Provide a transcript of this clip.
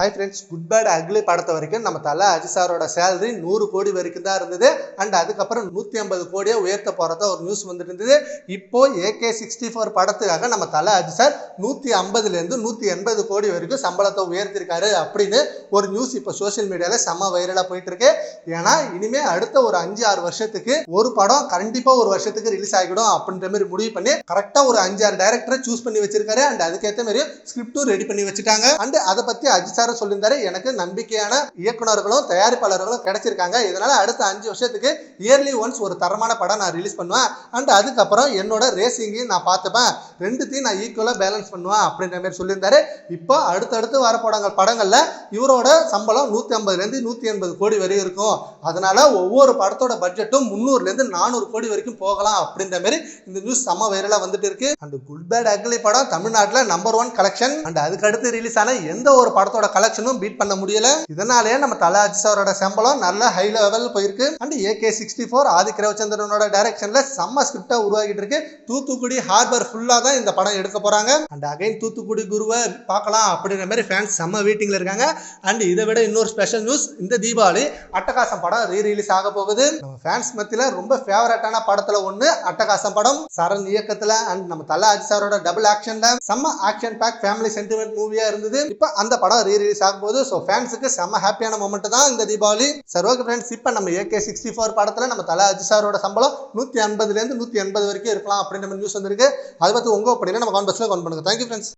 Hi friends good bad ugly படத்தை வரைக்கும் நம்ம தலை அஜிசாரோட சேலரி நூறு கோடி வரைக்கும் தான் இருந்தது. அண்ட் அதுக்கப்புறம் நூற்றி ஐம்பது கோடியாக உயர்த்த போகிறதா ஒரு நியூஸ் வந்துட்டு இருந்தது. இப்போ ஏகே சிக்ஸ்டி ஃபோர் படத்துக்காக நம்ம தலை அஜித் சார் நூற்றி ஐம்பதுலேருந்து நூற்றி எண்பது கோடி வரைக்கும் சம்பளத்தை உயர்த்திருக்காரு அப்படின்னு ஒரு நியூஸ் இப்போ சோஷியல் மீடியாவில் செம்ம வைரலாக போயிட்டு இருக்கு. ஏன்னா இனிமேல் அடுத்த ஒரு அஞ்சு ஆறு வருஷத்துக்கு ஒரு படம் கண்டிப்பாக ஒரு வருஷத்துக்கு ரிலீஸ் ஆகிடும் அப்படின்ற மாதிரி முடிவு பண்ணி கரெக்டாக ஒரு அஞ்சு ஆறு டேரக்டரை சூஸ் பண்ணி வச்சிருக்காரு. அண்ட் அதுக்கேற்ற மாதிரி ஸ்கிரிப்டும் ரெடி பண்ணி வச்சுட்டாங்க. அண்ட் அதை பற்றி அஜித் சாரும் சொல்லியிருந்தாரு. எனக்கு நம்பிக்கையான இயக்குனர்களும் தயாரிப்பாளர்களும் கிடைச்சிருக்காங்க. இதனால அடுத்த அஞ்சு வருஷத்துக்கு இயர்லி ஒன்ஸ் ஒரு தரமான படம் நான் ரிலீஸ் பண்ணுவேன். அண்ட் அதுக்கப்புறம் என்னோட ரேசிங்கையும் நான் பார்த்துப்பேன். ரெண்டுத்தையும் நான் ஈக்குவலாக பேலன்ஸ் பண்ணுவேன் அப்படின்ற மாதிரி சொல்லியிருந்தாரு. இப்போ அடுத்தடுத்து வர படங்கள் படங்களில் இவரோட சம்பளம் நூற்றி ஐம்பதுலேருந்து நூற்றி எண்பது கோடி வரையும் இருக்கும். அதனால ஒவ்வொரு படத்தோட பட்ஜெட்டும் முந்நூறுலேருந்து நானூறு கோடி வரைக்கும் போகலாம் அப்படின்ற மாதிரி இந்த நியூஸ் செம்ம வைரலாக வந்துட்டு இருக்கு. அண்ட் குட் பேட் அக்லி படம் தமிழ்நாட்டில் நம்பர் ஒன் கலெக்ஷன் அண்ட் அதுக்கு அடுத்து ரிலீஸ் ஆன எந்த ஒரு படத்தோட கலெக்ஷனும் பீட் பண்ண முடியல. இதனாலேயே நம்ம தலா அஜித் சாரோட சம்பளம் நல்ல ஹை லெவல் போயிருக்கு. And AK sixty four Adhik ரவிச்சந்திரனோட டைரக்ஷன்ல செம்ம ஸ்கிரிப்டா உருவாகிட்டு இருக்கு. தூத்துக்குடி ஹார்பர் ஃபுல்லா தான் இந்த படம் எடுக்க போறாங்க. அண்ட் அகைன் தூத்துக்குடி குருவை பார்க்கலாம் அப்படிங்கிற மாதிரி ஃபேன்ஸ் செம்ம வெயிட்டிங்ல இருக்காங்க. அண்ட் இதை விட இன்னொரு ஸ்பெஷல் நியூஸ் இந்த தீபாவளி அட்டகாசம் படம் ரீ ரிலீஸ் ஆக போகுது. நம்ம ஃபேன்ஸ் மத்தியில ரொம்ப ஃபேவரட்டான படத்துல ஒன்று அட்டகாசம் படம். சரண் இயக்கத்துல அண்ட் நம்ம தலா அஜித் சாரோட டபுள் ஆக்ஷன்ல செம்ம ஆக்ஷன் பேக் ஃபேமிலி சென்டிமெண்ட் மூவியா இருந்தது. இப்போ அந்த படம் ரீ ரிலீஸ் ஆகும் போது ஸோ ஃபேன்ஸுக்கு செம்ம ஹாப்பியான மூமெண்ட் தான் இந்த தீபாவளி. சரி ஓகே ஃப்ரெண்ட்ஸ் இப்போ நம்ம ஏகே சிக்ஸ்டி ஃபோர் படத்தில் நம்ம தலை அஜி சாரோட சம்பளம் நூற்றி ஐம்பதுலேருந்து நூற்றி எண்பது வரைக்கும் இருக்கலாம் அப்படின்னு நம்ம நியூஸ் வந்திருக்கு. அதை பற்றி உங்கள் அப்படின்னா நம்ம கான்பஸில் கான் பண்ணுங்கள் தேங்க்யூ ஃப்ரெண்ட்ஸ்